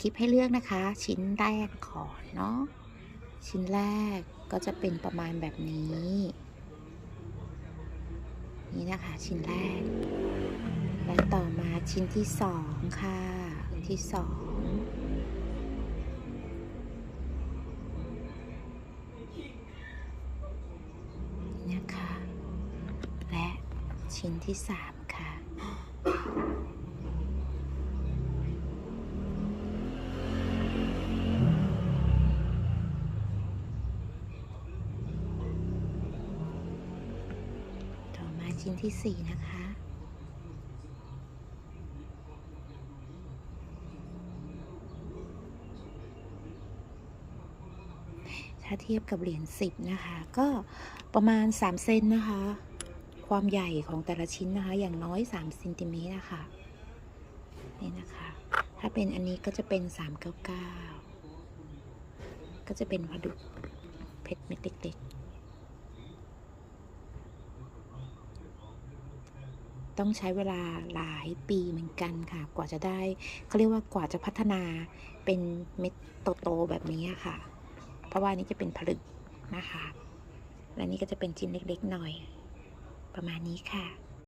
คลิปให้เลือกนะคะ ชิ้นแรกก่อนเนาะชิ้นแรกก็จะเป็นประมาณแบบนี้ นี่นะคะชิ้นแรก และต่อมาชิ้นที่สองค่ะชิ้นที่สองนี่นะคะ และชิ้นที่สาม ชิ้นที่สี่นะคะ ถ้าเทียบกับเหรียญสิบนะคะ ก็ประมาณ3เซนนะคะ ความใหญ่ของแต่ละชิ้นนะคะ อย่างน้อย3เซนติเมตรนะคะนี่นะคะ ถ้าเป็นอันนี้ก็จะเป็น399ก็จะเป็นผดุเพชรเม็ดเล็กๆ ต้องใช้เวลาหลายปีเหมือนกันค่ะ กว่าจะได้เขาเรียกว่ากว่าจะพัฒนาเป็นเม็ดโตๆแบบนี้ค่ะ เพราะว่านี่จะเป็นผลึกนะคะ และนี่ก็จะเป็นชิ้นเล็กๆหน่อย ประมาณนี้ค่ะ